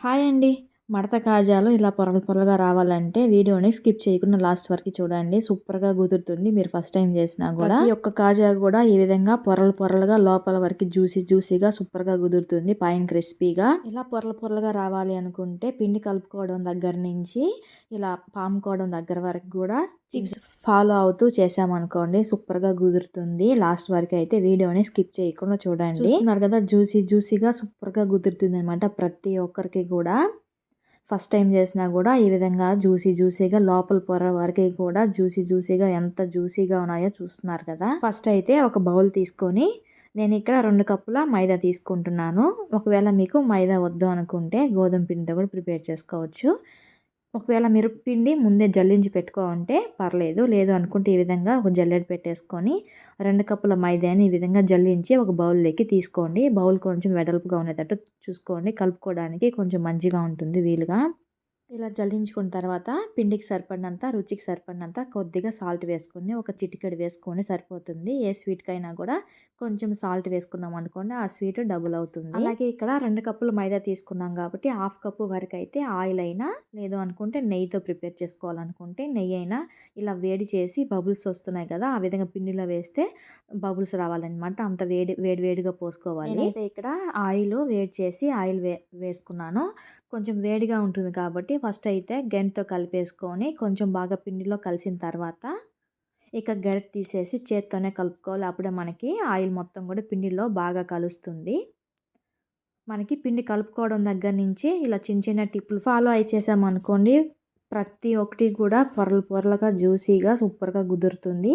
Hi అండి. మడత కాజాలు ఇలా పొరలు పొరలుగా రావాలంటే వీడియోని స్కిప్ చేయకుండా లాస్ట్ వరకు చూడండి. సూపర్గా కుదురుతుంది. మీరు ఫస్ట్ టైం చేసినా కూడా ఈ యొక్క కాజా కూడా ఈ విధంగా పొరలు పొరలుగా లోపల వరకు జ్యూసీ జ్యూసీగా సూపర్గా కుదురుతుంది. పైన క్రిస్పీగా ఇలా పొరలు పొరలుగా రావాలి అనుకుంటే పిండి కలుపుకోవడం దగ్గర నుంచి ఇలా పాముకోవడం దగ్గర వరకు కూడా టిప్స్ ఫాలో అవుతూ చేసామనుకోండి సూపర్గా కుదురుతుంది. లాస్ట్ వరకు అయితే వీడియోని స్కిప్ చేయకుండా చూడండి. చూస్తున్నారు కదా జ్యూసీ జ్యూసీగా సూపర్గా కుదురుతుంది అనమాట ప్రతి ఒక్కరికి కూడా. ఫస్ట్ టైం చేసినా కూడా ఈ విధంగా జ్యూసీ జ్యూసీగా లోపల పొర వరకు కూడా జ్యూసీ జ్యూసీగా ఎంత జ్యూసీగా ఉన్నాయో చూస్తున్నారు కదా. ఫస్ట్ అయితే ఒక బౌల్ తీసుకొని నేను ఇక్కడ రెండు కప్పుల మైదా తీసుకుంటున్నాను. ఒకవేళ మీకు మైదా వద్దు అనుకుంటే గోధుమ పిండితో కూడా ప్రిపేర్ చేసుకోవచ్చు. ఒకవేళ మిరప్పిండి ముందే జల్లించి పెట్టుకోవంటే పర్లేదు. లేదు అనుకుంటే ఈ విధంగా ఒక జల్లెడ పెట్టేసుకొని రెండు కప్పుల మైదాని ఈ విధంగా జల్లించి ఒక బౌల్లోకి తీసుకోండి. బౌల్ కొంచెం వెడల్పుగా ఉండేటట్టు చూసుకోండి. కలుపుకోవడానికి కొంచెం మంచిగా ఉంటుంది వీలుగా. ఇలా జల్లించుకున్న తర్వాత పిండికి సరిపడినంత రుచికి సరిపడినంత కొద్దిగా సాల్ట్ వేసుకొని ఒక చిటికెడు వేసుకొని సరిపోతుంది. ఏ స్వీట్కైనా కూడా కొంచెం సాల్ట్ వేసుకున్నాం అనుకోండి ఆ స్వీట్ డబుల్ అవుతుంది. అలాగే ఇక్కడ రెండు కప్పులు మైదా తీసుకున్నాం కాబట్టి హాఫ్ కప్పు వరకు అయితే ఆయిల్ అయినా లేదు అనుకుంటే నెయ్యితో ప్రిపేర్ చేసుకోవాలనుకుంటే నెయ్యి అయినా ఇలా వేడి చేసి బబుల్స్ వస్తున్నాయి కదా ఆ విధంగా పిండిలో వేస్తే బబుల్స్ రావాలన్నమాట. అంత వేడి వేడి వేడిగా పోసుకోవాలి. అయితే ఇక్కడ ఆయిల్ వేడి చేసి ఆయిల్ వే వేసుకున్నాను. కొంచెం వేడిగా ఉంటుంది కాబట్టి ఫస్ట్ అయితే గెంట్తో కలిపేసుకొని కొంచెం బాగా పిండిలో కలిసిన తర్వాత ఇక గరిట తీసేసి చేత్తోనే కలుపుకోవాలి. అప్పుడే మనకి ఆయిల్ మొత్తం కూడా పిండిలో బాగా కలుస్తుంది. మనకి పిండి కలుపుకోవడం దగ్గర నుంచి ఇలా చిన్న చిన్న టిప్పులు ఫాలో అయి చేసామనుకోండి ప్రతి ఒక్కటి కూడా పొరలు పొరలుగా జ్యూసీగా సూపర్గా కుదురుతుంది.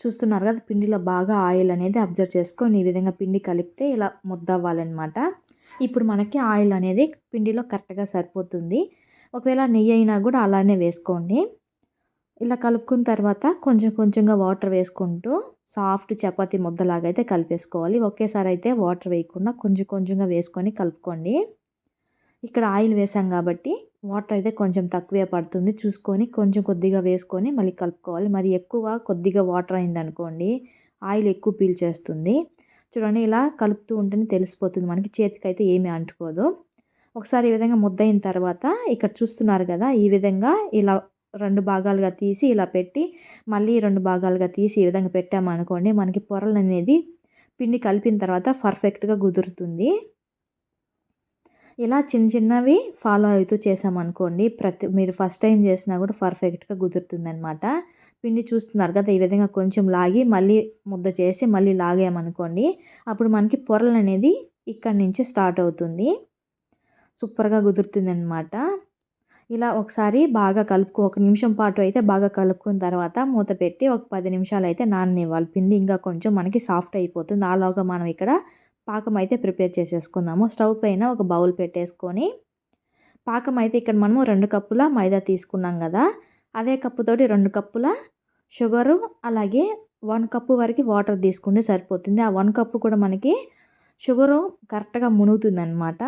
చూస్తున్నారు కదా పిండిలో బాగా ఆయిల్ అనేది అబ్జర్వ్ చేసుకొని ఈ విధంగా పిండి కలిపితే ఇలా ముద్ద అవ్వాలన్నమాట ఇప్పుడు మనకి ఆయిల్ అనేది పిండిలో కరెక్ట్గా సరిపోతుంది. ఒకవేళ నెయ్యి అయినా కూడా అలానే వేసుకోండి. ఇలా కలుపుకున్న తర్వాత కొంచెం కొంచెంగా వాటర్ వేసుకుంటూ సాఫ్ట్ చపాతీ ముద్దలాగా అయితే కలిపేసుకోవాలి. ఒకేసారి అయితే వాటర్ వేయకుండా కొంచెం కొంచెంగా వేసుకొని కలుపుకోండి. ఇక్కడ ఆయిల్ వేసాం కాబట్టి వాటర్ అయితే కొంచెం తక్కువే పడుతుంది. చూసుకొని కొంచెం కొద్దిగా వేసుకొని మళ్ళీ కలుపుకోవాలి. మరి ఎక్కువ కొద్దిగా వాటర్ అయిందనుకోండి ఆయిల్ ఎక్కువ పీల్చేస్తుంది. చూడండి ఇలా కలుపుతూ ఉంటేనే తెలిసిపోతుంది. మనకి చేతికి అయితే ఏమీ అంటుకోదు. ఒకసారి ఈ విధంగా ముద్దయిన తర్వాత ఇక్కడ చూస్తున్నారు కదా ఈ విధంగా ఇలా రెండు భాగాలుగా తీసి ఇలా పెట్టి మళ్ళీ రెండు భాగాలుగా తీసి ఈ విధంగా పెట్టామనుకోండి మనకి పొరలు అనేది పిండి కలిపిన తర్వాత పర్ఫెక్ట్గా కుదురుతుంది. ఇలా చిన్న చిన్నవి ఫాలో అవుతూ చేసామనుకోండి ప్రతి మీరు ఫస్ట్ టైం చేసినా కూడా పర్ఫెక్ట్గా కుదురుతుంది అనమాట పిండి చూస్తున్నారు కదా ఈ విధంగా కొంచెం లాగి మళ్ళీ ముద్ద చేసి మళ్ళీ లాగామనుకోండి అప్పుడు మనకి పొరలు అనేది ఇక్కడి నుంచి స్టార్ట్ అవుతుంది. సూపర్గా కుదురుతుంది అనమాట ఇలా ఒకసారి బాగా కలుపుకో ఒక నిమిషం పాటు అయితే బాగా కలుపుకున్న తర్వాత మూత పెట్టి ఒక పది నిమిషాలు అయితే నాననివ్వాలి. పిండి ఇంకా కొంచెం మనకి సాఫ్ట్ అయిపోతుంది. అలాగా మనం ఇక్కడ పాకం అయితే ప్రిపేర్ చేసేసుకుందాము. స్టవ్ పైన ఒక బౌల్ పెట్టేసుకొని పాకం అయితే ఇక్కడ మనము రెండు కప్పుల మైదా తీసుకున్నాం కదా అదే కప్పుతోటి రెండు కప్పుల షుగరు అలాగే వన్ కప్పు వరకు వాటర్ తీసుకుంటే సరిపోతుంది. ఆ వన్ కప్పు కూడా మనకి షుగరు కరెక్ట్గా మునుగుతుంది అనమాట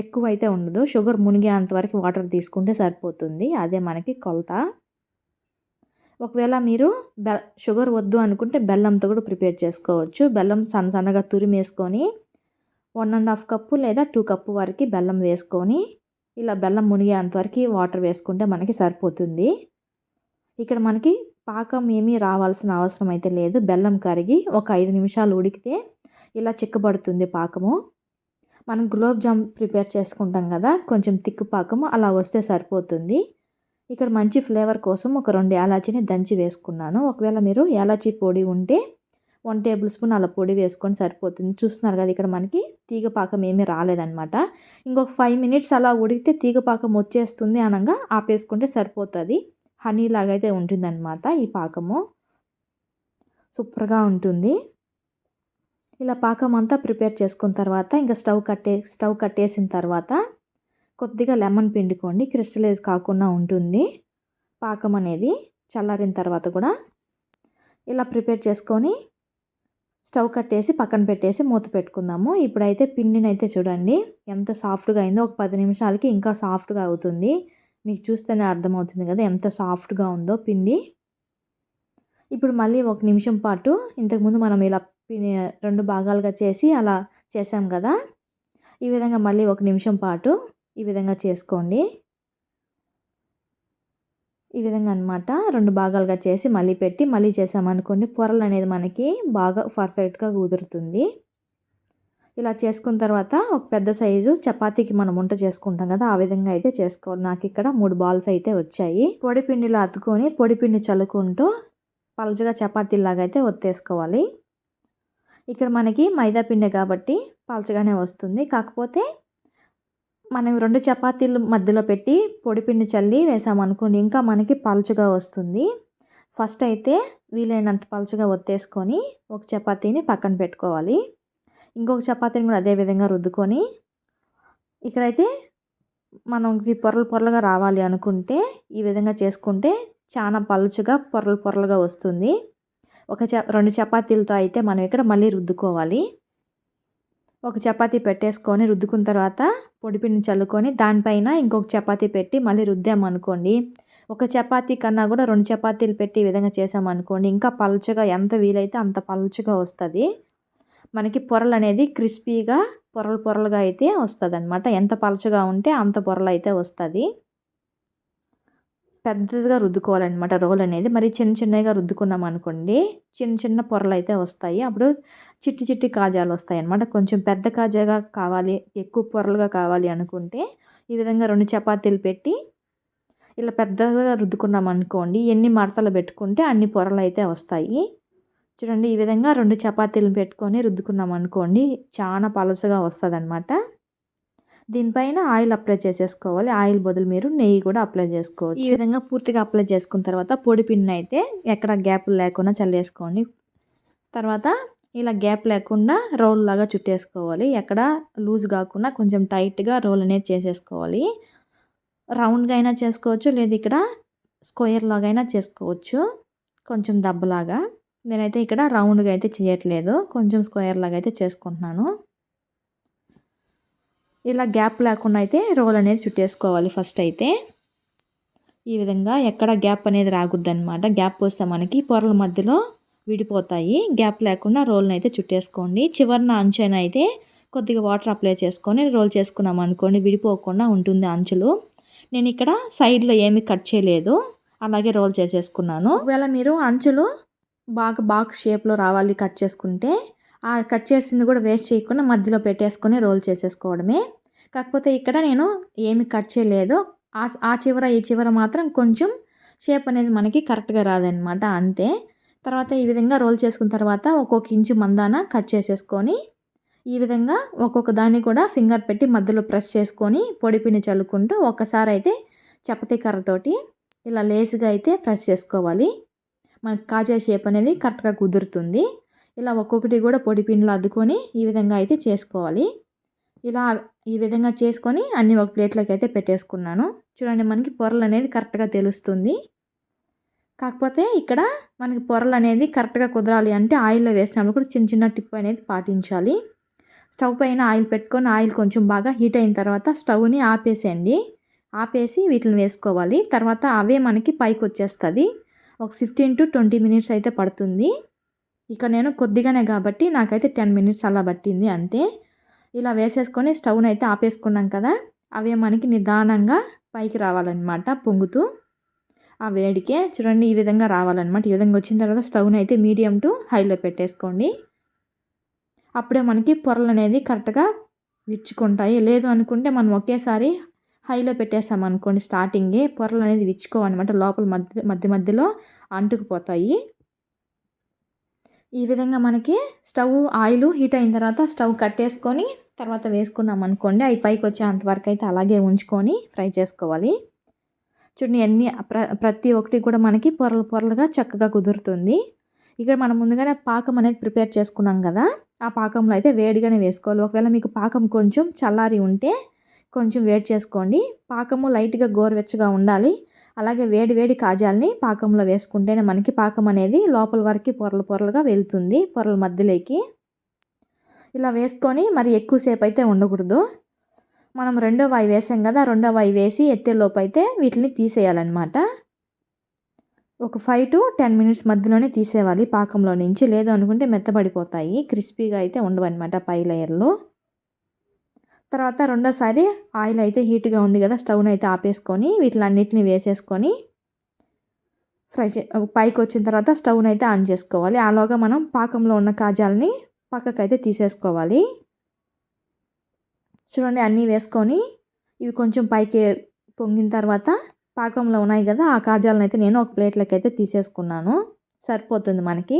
ఎక్కువ అయితే ఉండదు. షుగర్ మునిగేంత వరకు వాటర్ తీసుకుంటే సరిపోతుంది. అదే మనకి కొలత. ఒకవేళ మీరు బె షుగర్ వద్దు అనుకుంటే బెల్లంతో కూడా ప్రిపేర్ చేసుకోవచ్చు. బెల్లం సన్న సన్నగా తురిమేసుకొని వన్ అండ్ హాఫ్ కప్పు లేదా టూ కప్పు వరకు బెల్లం వేసుకొని ఇలా బెల్లం మునిగేంతవరకు వాటర్ వేసుకుంటే మనకి సరిపోతుంది. ఇక్కడ మనకి పాకం ఏమీ రావాల్సిన అవసరం అయితే లేదు. బెల్లం కరిగి ఒక ఐదు నిమిషాలు ఉడికితే ఇలా చిక్కబడుతుంది పాకము. మనం గులాబ్ జామ్ ప్రిపేర్ చేసుకుంటాం కదా కొంచెం తిక్కు పాకము అలా వస్తే సరిపోతుంది. ఇక్కడ మంచి ఫ్లేవర్ కోసం ఒక రెండు యాలాచీని దంచి వేసుకున్నాను. ఒకవేళ మీరు యాలాచీ పొడి ఉంటే వన్ టేబుల్ స్పూన్ అలా పొడి వేసుకొని సరిపోతుంది. చూస్తున్నారు కదా ఇక్కడ మనకి తీగ పాకం ఏమీ రాలేదనమాట ఇంకొక ఫైవ్ మినిట్స్ అలా ఉడికితే తీగ పాకం వచ్చేస్తుంది అనగా ఆపేసుకుంటే సరిపోతుంది. హనీ లాగా అయితే ఉంటుందన్నమాట ఈ పాకము. సూపర్గా ఉంటుంది. ఇలా పాకం అంతా ప్రిపేర్ చేసుకున్న తర్వాత ఇంకా స్టవ్ కట్టే స్టవ్ కట్టేసిన తర్వాత కొద్దిగా లెమన్ పిండుకోండి. క్రిస్టలైజ్ కాకుండా ఉంటుంది పాకం అనేది. చల్లారిన తర్వాత కూడా ఇలా ప్రిపేర్ చేసుకొని స్టవ్ కట్టేసి పక్కన పెట్టేసి మూత పెట్టుకుందాము. ఇప్పుడైతే పిండిని అయితే చూడండి ఎంత సాఫ్ట్గా అయిందో ఒక పది నిమిషాలకి ఇంకా సాఫ్ట్గా అవుతుంది. మీకు చూస్తేనే అర్థమవుతుంది కదా ఎంత సాఫ్ట్గా ఉందో పిండి. ఇప్పుడు మళ్ళీ ఒక నిమిషం పాటు ఇంతకుముందు మనం ఇలా రెండు భాగాలుగా చేసి అలా చేసాం కదా. ఈ విధంగా మళ్ళీ ఒక నిమిషం పాటు ఈ విధంగా చేసుకోండి. ఈ విధంగా అనమాట రెండు భాగాలుగా చేసి మళ్ళీ పెట్టి మళ్ళీ చేసామనుకోండి పొరలు అనేది మనకి బాగా పర్ఫెక్ట్గా కుదురుతుంది. ఇలా చేసుకున్న తర్వాత ఒక పెద్ద సైజు చపాతీకి మనం వంట చేసుకుంటాం కదా ఆ విధంగా అయితే చేసుకోవాలి. నాకు ఇక్కడ మూడు బాల్స్ అయితే వచ్చాయి. పొడిపిండిలో అతుకొని పొడిపిండి చల్లుకుంటూ పలుచగా చపాతీలాగా అయితే ఒత్తేసుకోవాలి. ఇక్కడ మనకి మైదా పిండి కాబట్టి పలచగానే వస్తుంది. కాకపోతే మనం రెండు చపాతీలు మధ్యలో పెట్టి పొడిపిండి చల్లి వేసామనుకోండి ఇంకా మనకి పలుచగా వస్తుంది. ఫస్ట్ అయితే వీలైనంత పలుచగా ఒత్తేసుకొని ఒక చపాతీని పక్కన పెట్టుకోవాలి. ఇంకొక చపాతీని కూడా అదే విధంగా రుద్దుకొని ఇక్కడైతే మనకి పొరలు పొరలుగా రావాలి అనుకుంటే ఈ విధంగా చేసుకుంటే చాలా పలుచగా పొరలు పొరలుగా వస్తుంది. ఒక చ రెండు చపాతీలతో అయితే మనం ఇక్కడ మళ్ళీ రుద్దుకోవాలి. ఒక చపాతీ పెట్టేసుకొని రుద్దుకున్న తర్వాత పొడిపిండి చల్లుకొని దానిపైన ఇంకొక చపాతీ పెట్టి మళ్ళీ రుద్దామనుకోండి. ఒక చపాతీ కన్నా కూడా రెండు చపాతీలు పెట్టి ఈ విధంగా చేసామనుకోండి ఇంకా పలుచగా ఎంత వీలైతే అంత పలుచగా వస్తుంది. మనకి పొరలు అనేది క్రిస్పీగా పొరలు పొరలుగా అయితే వస్తుంది అనమాట ఎంత పలచగా ఉంటే అంత పొరలు అయితే వస్తుంది. పెద్దదిగా రుద్దుకోవాలన్నమాట రోల్ అనేది. మరి చిన్న చిన్నగా రుద్దుకున్నాం అనుకోండి చిన్న చిన్న పొరలు అయితే వస్తాయి. అప్పుడు చిట్టి చిట్టి కాజాలు వస్తాయి అన్నమాట కొంచెం పెద్ద కాజాగా కావాలి ఎక్కువ పొరలుగా కావాలి అనుకుంటే ఈ విధంగా రెండు చపాతీలు పెట్టి ఇలా పెద్దగా రుద్దుకున్నాం అనుకోండి ఎన్ని మడతలు పెట్టుకుంటే అన్ని పొరలు అయితే వస్తాయి. చూడండి ఈ విధంగా రెండు చపాతీలు పెట్టుకొని రుద్దుకున్నాం అనుకోండి చాలా పలసగా వస్తుంది అనమాట దీనిపైన ఆయిల్ అప్లై చేసేసుకోవాలి. ఆయిల్ బదులు మీరు నెయ్యి కూడా అప్లై చేసుకోవచ్చు. ఈ విధంగా పూర్తిగా అప్లై చేసుకున్న తర్వాత పొడి పిన్ను అయితే ఎక్కడ గ్యాప్లు లేకుండా చల్లేసుకోండి. తర్వాత ఇలా గ్యాప్ లేకుండా రోల్ లాగా చుట్టేసుకోవాలి. ఎక్కడ లూజ్ కాకుండా కొంచెం టైట్గా రోల్ అనేది చేసేసుకోవాలి. రౌండ్గా అయినా చేసుకోవచ్చు లేదు ఇక్కడ స్క్వేర్ లాగా అయినా చేసుకోవచ్చు. కొంచెం దెబ్బలాగా. నేనైతే ఇక్కడ రౌండ్గా అయితే చేయట్లేదు. కొంచెం స్క్వేర్ లాగా అయితే చేసుకుంటున్నాను. ఇలా గ్యాప్ లేకుండా అయితే రోల్ అనేది చుట్టేసుకోవాలి ఫస్ట్ అయితే. ఈ విధంగా ఎక్కడ గ్యాప్ అనేది రాకూడదనమాట గ్యాప్ వస్తే మనకి పొరల మధ్యలో విడిపోతాయి. గ్యాప్ లేకుండా రోల్ని అయితే చుట్టేసుకోండి చివరిన అంచెన అయితే కొద్దిగా వాటర్ అప్లై చేసుకొని రోల్ చేసుకున్నాం అనుకోండి విడిపోకుండా ఉంటుంది అంచులు. నేను ఇక్కడ సైడ్లో ఏమీ కట్ చేయలేదు. అలాగే రోల్ చేసేసుకున్నాను. ఒకవేళ మీరు అంచులు బాగా బాక్స్ షేప్లో రావాలి కట్ చేసుకుంటే ఆ కట్ చేసింది కూడా వేస్ట్ చేయకుండా మధ్యలో పెట్టేసుకొని రోల్ చేసేసుకోవడమే. కాకపోతే ఇక్కడ నేను ఏమి కట్ చేయలేదు. ఆ ఆ చివర ఈ చివర మాత్రం కొంచెం షేప్ అనేది మనకి కరెక్ట్గా రాదనమాట అంతే. తర్వాత ఈ విధంగా రోల్ చేసుకున్న తర్వాత ఒక్కొక్క ఇంచు మందాన కట్ చేసేసుకొని ఈ విధంగా ఒక్కొక్క దాన్ని కూడా ఫింగర్ పెట్టి మధ్యలో ప్రెస్ చేసుకొని పొడిపిని చల్లుకుంటూ ఒకసారి అయితే చపాతీ కర్రతోటి ఇలా లేసుగా అయితే ప్రెస్ చేసుకోవాలి. మనకి కాజా షేప్ అనేది కరెక్ట్గా కుదురుతుంది. ఇలా ఒక్కొక్కటి కూడా పొడి పిండిలో అద్దుకొని ఈ విధంగా అయితే చేసుకోవాలి. ఇలా ఈ విధంగా చేసుకొని అన్ని ఒక ప్లేట్లోకి అయితే పెట్టేసుకున్నాను. చూడండి మనకి పొరలు అనేది కరెక్ట్గా తెలుస్తుంది. కాకపోతే ఇక్కడ మనకి పొరలు అనేది కరెక్ట్గా కుదరాలి అంటే ఆయిల్లో వేసినప్పుడు కూడా చిన్న చిన్న టిప్ అనేది పాటించాలి. స్టవ్ పైన ఆయిల్ పెట్టుకొని ఆయిల్ కొంచెం బాగా హీట్ అయిన తర్వాత స్టవ్ని ఆపేసేయండి. ఆపేసి వీటిని వేసుకోవాలి. తర్వాత అవే మనకి పైకి వచ్చేస్తుంది. ఒక ఫిఫ్టీన్ టు ట్వంటీ మినిట్స్ అయితే పడుతుంది. ఇక నేను కొద్దిగానే కాబట్టి నాకైతే టెన్ మినిట్స్ అలా పట్టింది అంతే. ఇలా వేసేసుకొని స్టవ్ని అయితే ఆపేసుకున్నాం కదా అవే మనకి నిదానంగా పైకి రావాలన్నమాట పొంగుతూ. ఆ వేడికే చూడండి ఈ విధంగా రావాలన్నమాట. ఈ విధంగా వచ్చిన తర్వాత స్టవ్ని అయితే మీడియం టు హైలో పెట్టేసుకోండి. అప్పుడే మనకి పొరలు అనేది కరెక్ట్గా విచ్చుకుంటాయి. లేదు అనుకుంటే మనం ఒకేసారి హైలో పెట్టేసాం అనుకోండి స్టార్టింగే. పొరలు అనేది విచ్చుకోవన్నమాట. లోపల మధ్య మధ్య మధ్యలో అంటుకుపోతాయి. ఈ విధంగా మనకి స్టవ్ ఆయిల్ హీట్ అయిన తర్వాత స్టవ్ కట్టేసుకొని తర్వాత వేసుకున్నాం అనుకోండి. అవి పైకి వచ్చేంత వరకు అయితే అలాగే ఉంచుకొని ఫ్రై చేసుకోవాలి. చూడండి అన్ని ప్ర ప్రతి ఒక్కటి కూడా మనకి పొరలు పొరలుగా చక్కగా కుదురుతుంది. ఇక్కడ మనం ముందుగానే పాకం అనేది ప్రిపేర్ చేసుకున్నాం కదా. ఆ పాకంలో అయితే వేడిగానే వేసుకోవాలి. ఒకవేళ మీకు పాకం కొంచెం చల్లారి ఉంటే కొంచెం వేడి చేసుకోండి. పాకము లైట్గా గోరువెచ్చగా ఉండాలి. అలాగే వేడి వేడి కాజాలని పాకంలో వేసుకుంటేనే మనకి పాకం అనేది లోపల వరకు పొరలు పొరలుగా వెళ్తుంది పొరల మధ్యలోకి. ఇలా వేసుకొని మరి ఎక్కువసేపు అయితే ఉండకూడదు. మనం రెండో వాయి వేసాం కదా రెండో వాయి వేసి ఎత్తేలోపు అయితే వీటిని తీసేయాలన్నమాట. ఒక ఫైవ్ టు టెన్ మినిట్స్ మధ్యలోనే తీసేవాలి పాకంలో నుంచి. లేదు అనుకుంటే మెత్తబడిపోతాయి క్రిస్పీగా అయితే ఉండవన్నమాట పై లేయర్లో. తర్వాత రెండోసారి ఆయిల్ అయితే హీట్గా ఉంది కదా స్టవ్ని అయితే ఆపేసుకొని వీటిలన్నిటిని వేసేసుకొని ఫ్రై చే పైకి వచ్చిన తర్వాత స్టవ్ని అయితే ఆన్ చేసుకోవాలి. ఆలోగా మనం పాకంలో ఉన్న కాజాలని పక్కకైతే తీసేసుకోవాలి. చూడండి అన్నీ వేసుకొని ఇవి కొంచెం పైకి పొంగిన తర్వాత పాకంలో ఉన్నాయి కదా ఆ కాజాలను అయితే నేను ఒక ప్లేట్లోకి అయితే తీసేసుకున్నాను. సరిపోతుంది మనకి.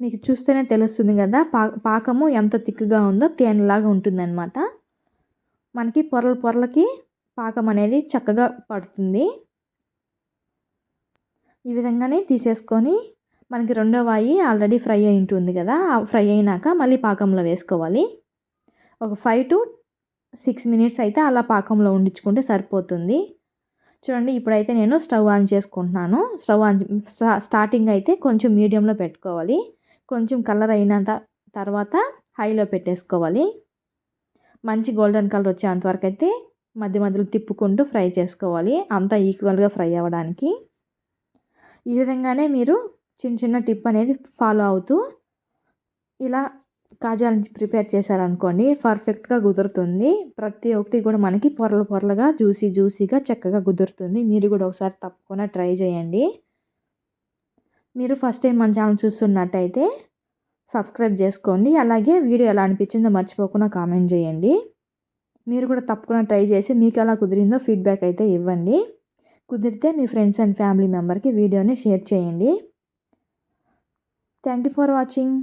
మీకు చూస్తేనే తెలుస్తుంది కదా పా పాకము ఎంత తిక్కుగా ఉందో తేనెలాగా ఉంటుందన్నమాట. మనకి పొరల పొరలకి పాకం అనేది చక్కగా పడుతుంది. ఈ విధంగానే తీసేసుకొని మనకి రెండో వాయి ఆల్రెడీ ఫ్రై అయి ఉంటుంది కదా ఫ్రై అయినాక మళ్ళీ పాకంలో వేసుకోవాలి. ఒక ఫైవ్ టు సిక్స్ మినిట్స్ అయితే అలా పాకంలో ఉండించుకుంటే సరిపోతుంది. చూడండి ఇప్పుడైతే నేను స్టవ్ ఆన్ చేసుకుంటున్నాను. స్టవ్ ఆన్ స్టార్టింగ్ అయితే కొంచెం మీడియంలో పెట్టుకోవాలి. కొంచెం కలర్ అయిన తర్వాత హైలో పెట్టేసుకోవాలి. మంచి గోల్డెన్ కలర్ వచ్చేంతవరకు అయితే మధ్య మధ్యలో తిప్పుకుంటూ ఫ్రై చేసుకోవాలి. అంతా ఈక్వల్గా ఫ్రై అవ్వడానికి. ఈ విధంగానే మీరు చిన్న చిన్న టిప్ అనేది ఫాలో అవుతూ ఇలా కాజాలని ప్రిపేర్ చేశారనుకోండి పర్ఫెక్ట్గా కుదురుతుంది. ప్రతి ఒక్కటి కూడా మనకి పొరలు పొరలుగా జ్యూసీ జ్యూసీగా చక్కగా కుదురుతుంది. మీరు కూడా ఒకసారి తప్పకుండా ట్రై చేయండి. మీరు ఫస్ట్ టైం మన ఛానల్ చూస్తున్నట్టయితే సబ్స్క్రైబ్ చేసుకోండి. అలాగే వీడియో ఎలా అనిపించిందో మర్చిపోకుండా కామెంట్ చేయండి. మీరు కూడా తప్పకుండా ట్రై చేసి మీకు ఎలా కుదిరిందో ఫీడ్బ్యాక్ అయితే ఇవ్వండి. కుదిరితే మీ ఫ్రెండ్స్ అండ్ ఫ్యామిలీ మెంబర్కి వీడియోని షేర్ చేయండి. Thank you for watching